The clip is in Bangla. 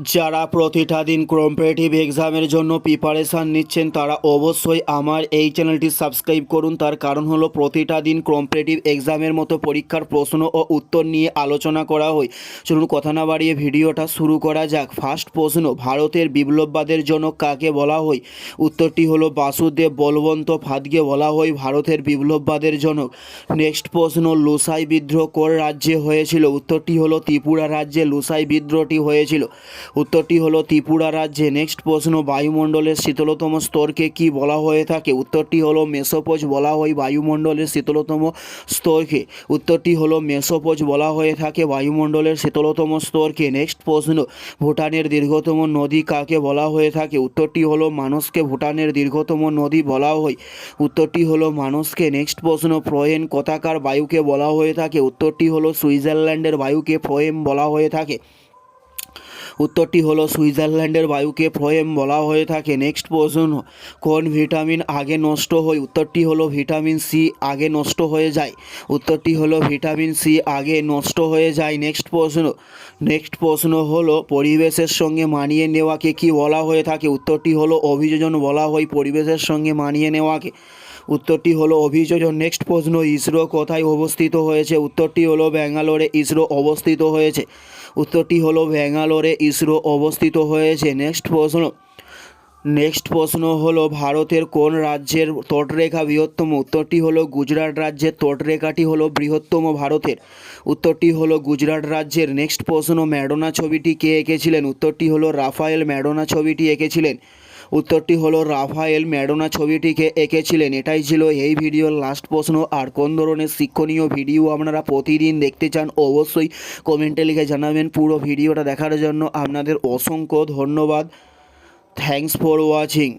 যারা প্রতিটা দিন কম্পিটিটিভ এক্সামের জন্য প্রিপারেশান নিচ্ছেন, তারা অবশ্যই আমার এই চ্যানেলটি সাবস্ক্রাইব করুন। তার কারণ হলো প্রতিটা দিন কম্পিটিটিভ এক্সামের মতো পরীক্ষার প্রশ্ন ও উত্তর নিয়ে আলোচনা করা হয়। চলুন কথা না বাড়িয়ে ভিডিওটা শুরু করা যাক। ফার্স্ট প্রশ্ন, ভারতের বিপ্লববাদের জনক কাকে বলা হয়? উত্তরটি হলো বাসুদেব বলবন্ত ফাদকে বলা হয় ভারতের বিপ্লববাদের জনক। নেক্সট প্রশ্ন, লুসাই বিদ্রোহ কোন রাজ্যে হয়েছিল? উত্তরটি হলো ত্রিপুরা রাজ্যে লুসাই বিদ্রোহটি হয়েছিল। উত্তরটি হলো, ত্রিপুরা রাজ্যে নেক্সট প্রশ্ন, বায়ুমণ্ডলের শীতলতম স্তরকে কি বলা হয়ে থাকে? উত্তরটি হলো, মেসোপোজ বলা হয় বায়ুমণ্ডলের শীতলতম স্তরকে। উত্তরটি হলো, মেসোপোজ বলা হয়ে থাকে বায়ুমণ্ডলের শীতলতম স্তরকে। নেক্সট প্রশ্ন, ভুটানের দীর্ঘতম নদী কাকে বলা হয়ে থাকে? উত্তরটি হলো মানুষকে ভুটানের দীর্ঘতম নদী বলা হয়। উত্তরটি হলো মানুষকে নেক্সট প্রশ্ন ফ্লোয়েম কথাকার বায়ুকে বলা হয়ে থাকে? উত্তরটি হলো, সুইজারল্যান্ডের বায়ুকে ফ্লোয়েম বলা হয়ে থাকে। উত্তরটি হলো সুইজারল্যান্ডের বায়ুকে ফ্লোয়েম বলা হয়ে থাকে। নেক্সট প্রশ্ন, কোন ভিটামিন আগে নষ্ট হয়? উত্তরটি হলো ভিটামিন সি আগে নষ্ট হয়ে যায়। উত্তরটি হলো ভিটামিন সি আগে নষ্ট হয়ে যায়। নেক্সট প্রশ্ন নেক্সট প্রশ্ন হলো পরিবেশের সঙ্গে মানিয়ে নেওয়াকে কি বলা হয়ে থাকে? উত্তরটি হলো অভিযোজন বলা হয় পরিবেশের সঙ্গে মানিয়ে নেওয়াকে। উত্তরটি হলো অভিযোজন। নেক্সট প্রশ্ন, ইসরো কোথায় অবস্থিত হয়েছে? উত্তরটি হলো ব্যাঙ্গালোরে, ইসরো অবস্থিত হয়েছে। উত্তরটি হলো, ব্যাঙ্গালোরে ইসরো অবস্থিত হয়েছে। নেক্সট প্রশ্ন। নেক্সট প্রশ্ন হলো, ভারতের কোন রাজ্যের তটরেখা বৃহত্তম? উত্তরটি হলো, গুজরাট রাজ্যের তটরেখাটি হলো বৃহত্তম ভারতের। উত্তরটি হলো, গুজরাট রাজ্যের। নেক্সট প্রশ্ন, ম্যাডোনা ছবিটি কে এঁকেছিলেন? উত্তরটি হলো, রাফায়েল ম্যাডোনা ছবিটি এঁকেছিলেন। উত্তরটি হলো, রাফায়েল ম্যাডোনা ছবিটিকে এঁকেছিলেন। এটাই ছিল এই ভিডিওর লাস্ট প্রশ্ন। আর কোন ধরনের শিক্ষণীয় ভিডিও আপনারা প্রতিদিন দেখতে চান, অবশ্যই কমেন্টে লিখে জানাবেন। পুরো ভিডিওটা দেখার জন্য আপনাদের অসংখ্য ধন্যবাদ। Thanks for watching